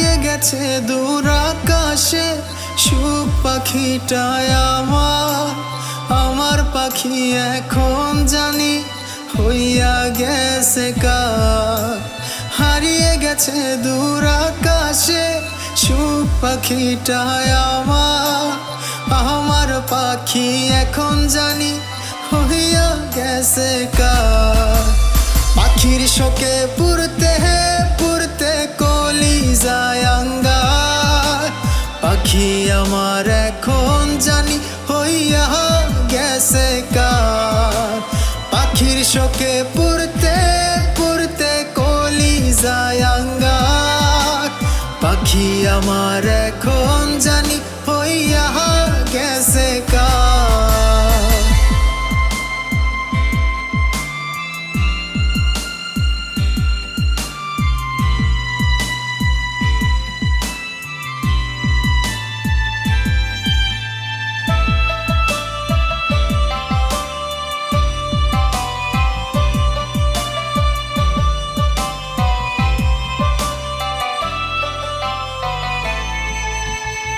গেছে দূর আকাশে। সুখ পাখিটায় আমার আমার পাখি এখন জানি হইয়া গেছে কার। হারিয়ে গেছে দূর আকাশে, সুখ পাখিটায় আমার আমার পাখি এখন জানি হইয়া গেছে কার। পাখির শোকে পুরতে যায় পাখি আমার এখন জানি হইয়া গেছে কার। পাখির শোকে পুরতে পুরতে কলি যায় আঙ্গার পাখি আমার এখন জানি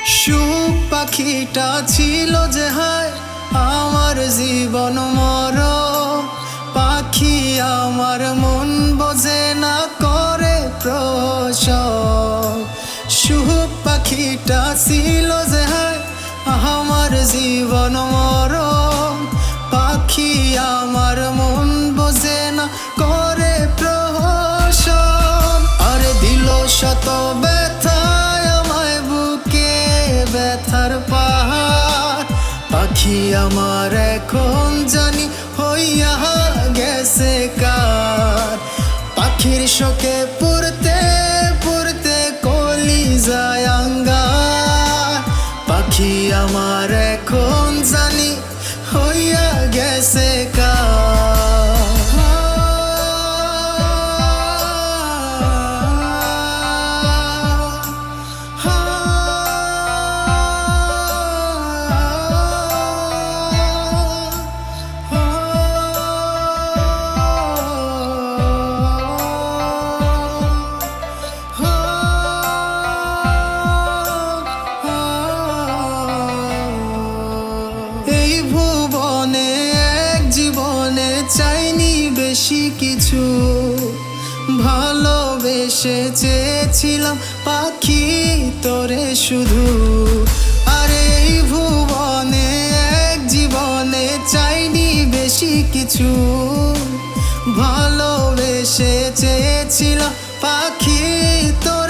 সুখ পাখিটা ছিল যে হায়, আমার জীবন মর। পাখি আমার মন বোঝে না, করে প্রস সুখ পাখিটা ছিল যে হায়, আমার জীবন মর। পাখি আমার মন বোঝে না, করে প্রহসন আরে দিল শত পাখি আমার এখন জানি হইয়া গেছে কার। পাখির শোকে পড়তে পুরতে কলি যায় আঙ্গার। পাখি আমার এখন জানি হইয়া গেছে এই কিছু ভালোবেসে চেয়েছিলাম পাখি তোরে শুধু। আরে ভুবনে এক জীবনে চাইনি বেশি কিছু। ভালোবেসে চেয়েছিলাম পাখি তোরে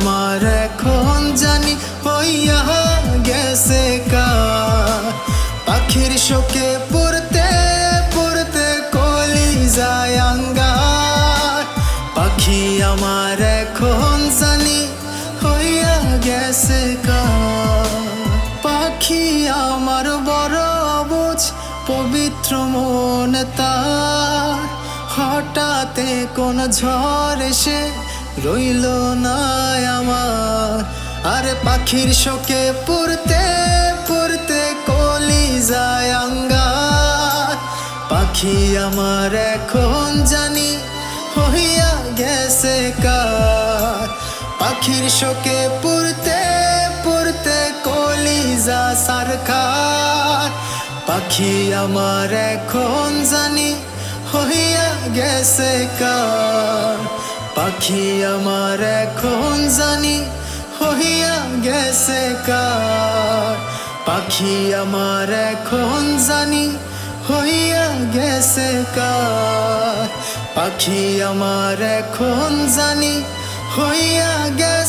আমার এখন জানি হইয়া গেছে কার। পাখির শোকে পড়তে পড়তে কলি যায় পাখি আমার এখন জানি হইয়া গেছে কার। পাখি আমার বড় অবুঝ পবিত্র মন তার। হঠাতে কোন ঝড় এসে রইল না আমার। আর পাখির শোকে পড়তে পড়তে কলি যায় আঙ্গার পাখি আমার এখন জানি হইয়া গেছে কার। পাখির শোকে পড়তে পড়তে কলিজা সরকার পাখি আমার এখন জানি হইয়া গেছে কার। পাখি আমার এখন জানি হইয়া গেছে কার। পাখি আমার এখন জানি হইয়া গেছে কার। পাখি আমার এখন জানি হইয়া গেছে